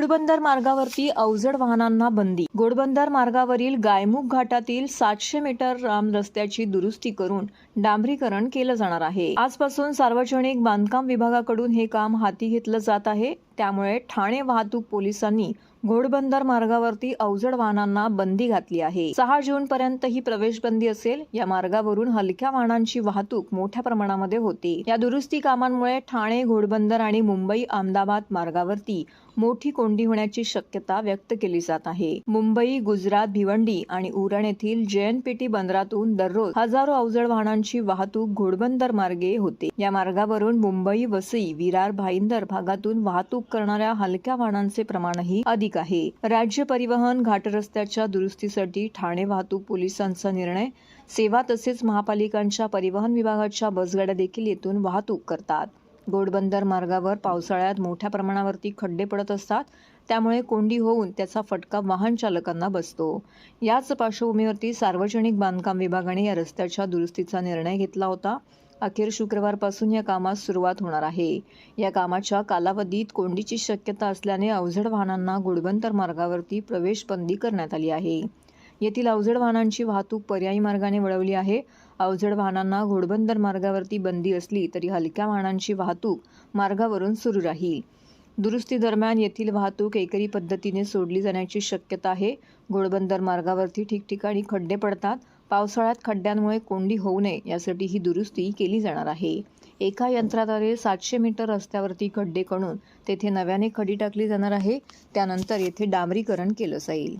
घोडबंदर मार्गावरती अवजड वाहनांना बंदी. घोडबंदर मार्गावरील गायमुख घाटातील सातशे मीटर राम रस्त्याची दुरुस्ती करून डांबरीकरण केलं जाणार आहे. आजपासून सार्वजनिक बांधकाम विभागाकडून हे काम हाती घेतलं जात आहे. त्यामुळे ठाणे वाहतूक पोलिसांनी घोडबंदर मार्गावरती अवजड वाहनांना बंदी घातली आहे. सहा जून पर्यंत ही प्रवेश बंदी असेल. या मार्गावरून हलक्या वाहनांची वाहतूक मोठ्या प्रमाणामध्ये होते. या दुरुस्ती कामांमुळे ठाणे घोडबंदर आणि मुंबई अहमदाबाद मार्गावरती मोठी कोंडी होण्याची शक्यता व्यक्त केली जात आहे. मुंबई गुजरात भिवंडी आणि उरण येथील जेएनपीटी बंदरातून दररोज हजारो अवजड वाहनांची वाहनांची वाहतूक घोडबंदर मार्गे होते. या मार्गावरून मुंबई वसई विरार भाईंदर भागातून वाहतूक करणाऱ्या हलक्या वाहनांचे प्रमाणही अधिक आहे. राज्य परिवहन घाट रस्त्याच्या दुरुस्तीसाठी ठाणे वाहतूक पोलिसांचा निर्णय. सेवा तसेच महापालिकांच्या परिवहन विभागाच्या बसगाड्या देखील येथून वाहतूक करतात. घोडबंदर मार्गावर पावसाळ्यात मोठ्या प्रमाणावरती खड्डे पडत असतात. त्यामुळे कोंडी होऊन त्याचा फटका वाहन चालकांना बसतो. याच पार्श्वभूमीवरती सार्वजनिक बांधकाम विभागाने या रस्त्याच्या दुरुस्तीचा निर्णय घेतला होता. अखेर शुक्रवारपासून या कामास सुरुवात होणार आहे. या कामाच्या कालावधीत कोंडीची शक्यता असल्याने अवजड वाहनांना घोडबंदर मार्गावरती प्रवेश बंदी करण्यात आली आहे. येथील अवजड वाहनांची वाहतूक पर्यायी मार्गाने वळवली आहे. अवजड वाहनांना घोडबंदर मार्गावरती बंदी असली तरी हलक्या वाहनांची वाहतूक मार्गावरून सुरू राहील. दुरुस्ती दरम्यान येथील वाहतूक एकरी पद्धतीने सोडली जाण्याची शक्यता आहे. घोडबंदर मार्गावरती ठिकठिकाणी खड्डे पडतात. पावसाळ्यात खड्ड्यांमुळे कोंडी होऊ नये यासाठी ही दुरुस्ती केली जाणार आहे. एका यंत्राद्वारे सातशे मीटर रस्त्यावरती खड्डे करून तेथे नव्याने खडी टाकली जाणार आहे. त्यानंतर येथे डांबरीकरण केलं जाईल.